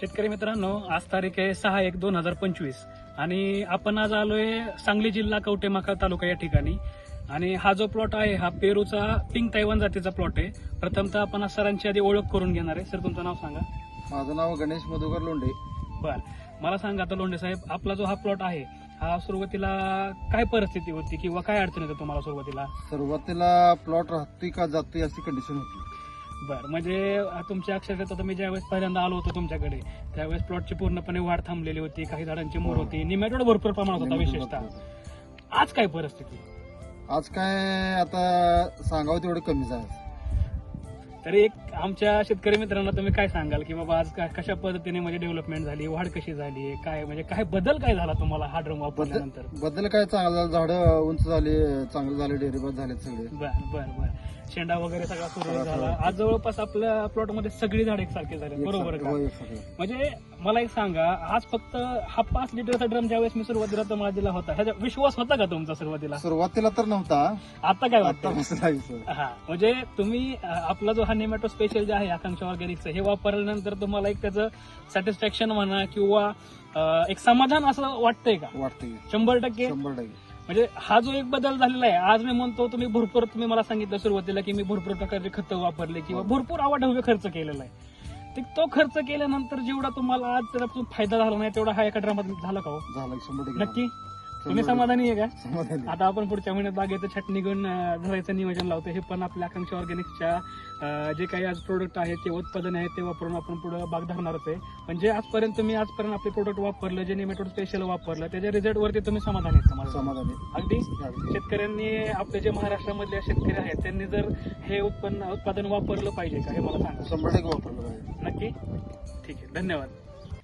शेतकरी मित्रांनो आज तारीख आहे सहा एक दोन हजार पंचवीस. आणि आपण आज आलोय सांगली जिल्हा कवटेमाका तालुका या ठिकाणी. आणि हा जो प्लॉट आहे हा पेरूचा पिंक तैवान जातीचा प्लॉट आहे. प्रथमतः आपण आज सरांची आधी ओळख करून घेणार आहे. सर तुमचं नाव सांगा. माझं नाव गणेश मधुकर लोंढे. बर. मला सांगा आता लोंढे साहेब आपला जो हा प्लॉट आहे हा सुरुवातीला काय परिस्थिती होती किंवा काय अडचण येते तुम्हाला सुरुवातीला? सुरुवातीला प्लॉट राहतोय का जातोय अशी कंडिशन होती. बर म्हणजे तुमच्या अक्षरशः आता मी ज्यावेळेस पहिल्यांदा आलो होतो तुमच्याकडे त्यावेळेस प्लॉटची पूर्णपणे वाढ थांबलेली होती काही झाडांची मोर होती निमॅटोड भरपूर प्रमाणात होता विशेषतः. आज काय परिस्थिती? आज काय आता सांगावं तेवढं कमीच आहे तरी एक आमच्या शेतकरी मित्रांना तुम्ही काय सांगाल की बाबा आज काय कशा पद्धतीने म्हणजे डेव्हलपमेंट झाली वाढ कशी झाली काय म्हणजे काय बदल काय झाला तुम्हाला हा ड्रम वापरल्यानंतर? बदल काय चांगला झाडं उंच झाले चांगले झाले डेअरीबाद झाले सगळे. बर बर बर. शेंडा वगैरे सगळा सुरू झाला. आज जवळपास आपल्या प्लॉटमध्ये सगळी झाड एकसारखे झाले. बरोबर का. म्हणजे मला एक सांगा आज फक्त हा पाच लिटरचा ड्रम ज्यावेळेस मी सुरुवातीला तुम्हाला दिला होता ह्याचा विश्वास होता का तुमचा सुरुवातीला? सुरुवातीला तर नव्हता. आता काय वाटतं. हा म्हणजे तुम्ही आपला जो हा नेमॅटो स्पेशल जे आहे आकांक्षा ऑर्गॅनिकचं हे वापरल्यानंतर तुम्हाला एक त्याचं सॅटिस्फॅक्शन म्हणा किंवा एक समाधान असं वाटतंय का? वाटतंय. शंभर टक्के? शंभर टक्के. म्हणजे हा जो एक बदल झालेला आहे आज मी म्हणतो तुम्ही भरपूर तुम्ही मला सांगितलं सुरुवातीला की मी भरपूर प्रकारचे खतं वापरले किंवा भरपूर आवाढव्य खर्च केलेला आहे. ते तो खर्च केल्यानंतर जेवढा तुम्हाला आज त्याच्यापासून फायदा झाला नाही तेवढा हा एका ड्रामात झाला का हो? झालं नक्की? तुम्ही समाधानी आहे का. समाधानी. आता आपण पुढच्या महिन्यात बागेचं छटणी घेऊन अं, धरायचं नियोजन लावतो. हे पण आपल्या आकांक्षा ऑर्गॅनिकच्या अं, जे काही आज प्रोडक्ट आहेत ते उत्पादन आहेत ते वापरून आपण पुढे बाग धरणारच आहे. म्हणजे आजपर्यंत तुम्ही आजपर्यंत आपले प्रोडक्ट वापरलं जे नेमॅटोड स्पेशल वापरलं त्याच्या रिझल्ट वरती तुम्ही समाधानी आहेत समाधान समाधानी. अगदी? अगदी. शेतकऱ्यांनी आपले जे महाराष्ट्रामधले शेतकरी आहेत त्यांनी जर हे उत्पन्न उत्पादन वापरलं पाहिजे का हे मला सांगा. शंभर टक्के वापरलं पाहिजे. नक्की? ठीक आहे. धन्यवाद.